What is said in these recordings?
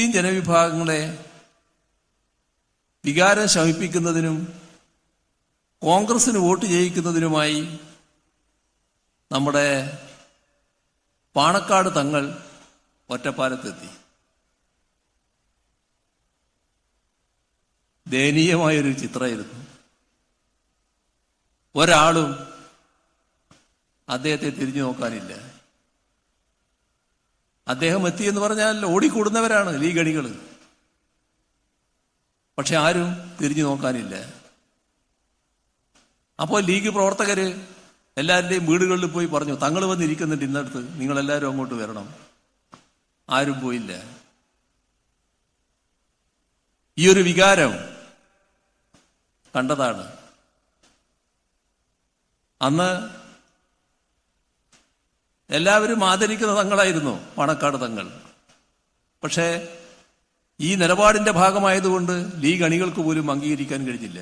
ഈ ജനവിഭാഗങ്ങളെ വികാരം ശമിപ്പിക്കുന്നതിനും കോൺഗ്രസിന് വോട്ട് ചെയ്യിക്കുന്നതിനുമായി നമ്മുടെ പാണക്കാട് തങ്ങൾ ഒറ്റപ്പാലത്തെത്തി. ദയനീയമായൊരു ചിത്രമായിരുന്നു. ഒരാളും അദ്ദേഹത്തെ തിരിഞ്ഞു നോക്കാനില്ല. അദ്ദേഹം എത്തി എന്ന് പറഞ്ഞാൽ ഓടിക്കൂടുന്നവരാണ് ലീഗ് അണികൾ പക്ഷെ ആരും തിരിഞ്ഞു നോക്കാനില്ല. അപ്പോൾ ലീഗ് പ്രവർത്തകര് എല്ലാവരുടെയും വീടുകളിൽ പോയി പറഞ്ഞു തങ്ങൾ വന്നിരിക്കുന്നുണ്ട് ഇന്നടുത്ത് നിങ്ങളെല്ലാവരും അങ്ങോട്ട് വരണം. ആരും പോയില്ല. ഈ ഒരു വികാരം കണ്ടതാണ്. അന്ന് എല്ലാവരും ആദരിക്കുന്ന തങ്ങളായിരുന്നു പാണക്കാട് തങ്ങൾ. പക്ഷേ ഈ നിലപാടിന്റെ ഭാഗമായതുകൊണ്ട് ലീഗ് അണികൾക്ക് പോലും അംഗീകരിക്കാൻ കഴിഞ്ഞില്ല.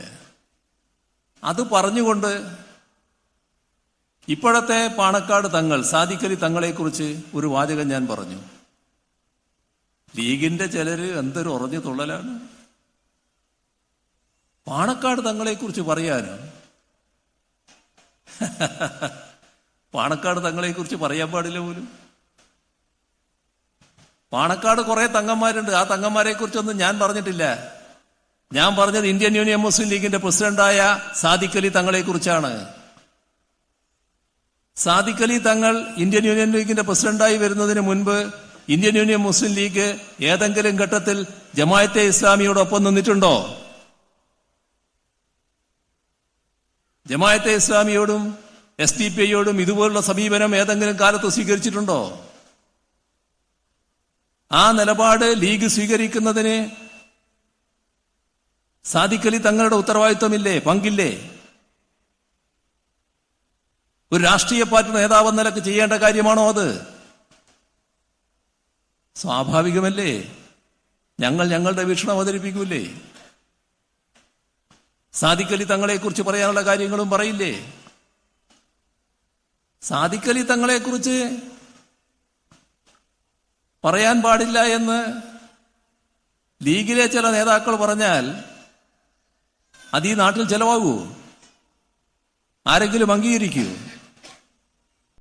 അത് പറഞ്ഞുകൊണ്ട് ഇപ്പോഴത്തെ പാണക്കാട് തങ്ങൾ സാദിക്കലി തങ്ങളെക്കുറിച്ച് ഒരു വാചകം ഞാൻ പറഞ്ഞു. ലീഗിന്റെ ചിലര് എന്തൊരു ഉറഞ്ഞു തുള്ളലാണ്. പാണക്കാട് തങ്ങളെക്കുറിച്ച് പറയാനോ പാണക്കാട് തങ്ങളെക്കുറിച്ച് പറയാൻ പാടില്ല പോലും. പാണക്കാട് കുറെ തങ്ങന്മാരുണ്ട്. ആ തങ്ങന്മാരെ കുറിച്ചൊന്നും ഞാൻ പറഞ്ഞിട്ടില്ല. ഞാൻ പറഞ്ഞത് ഇന്ത്യൻ യൂണിയൻ മുസ്ലിം ലീഗിന്റെ പ്രസിഡന്റായ സാദിഖ് അലി തങ്ങളെ കുറിച്ചാണ് അലി തങ്ങൾ ഇന്ത്യൻ യൂണിയൻ ലീഗിന്റെ പ്രസിഡന്റായി വരുന്നതിന് മുൻപ് ഇന്ത്യൻ യൂണിയൻ മുസ്ലിം ലീഗ് ഏതെങ്കിലും ഘട്ടത്തിൽ ജമായത്തെ ഇസ്ലാമിയോടൊപ്പം നിന്നിട്ടുണ്ടോ? ജമായത്തെ ഇസ്ലാമിയോടും എസ് ഡി പി ഐയോടും ഇതുപോലുള്ള സമീപനം ഏതെങ്കിലും കാലത്ത് സ്വീകരിച്ചിട്ടുണ്ടോ? ആ നിലപാട് ലീഗ് സ്വീകരിക്കുന്നതിന് സാധിക്കലി തങ്ങളുടെ ഉത്തരവാദിത്വമില്ലേ? പങ്കില്ലേ? ഒരു രാഷ്ട്രീയ പാർട്ടി നേതാവെന്ന നിലയ്ക്ക് ചെയ്യേണ്ട കാര്യമാണോ അത്? സ്വാഭാവികമല്ലേ? ഞങ്ങൾ ഞങ്ങളുടെ വീക്ഷണം അവതരിപ്പിക്കൂലേ? സാദിഖലി തങ്ങളെക്കുറിച്ച് പറയാനുള്ള കാര്യങ്ങളും പറയില്ലേ? സാദിഖലി തങ്ങളെക്കുറിച്ച് പറയാൻ പാടില്ല എന്ന് ലീഗിലെ ചില നേതാക്കൾ പറഞ്ഞാൽ അത് ഈ നാട്ടിൽ ചെലവാകൂ. ആരെങ്കിലും അംഗീകരിക്കൂ.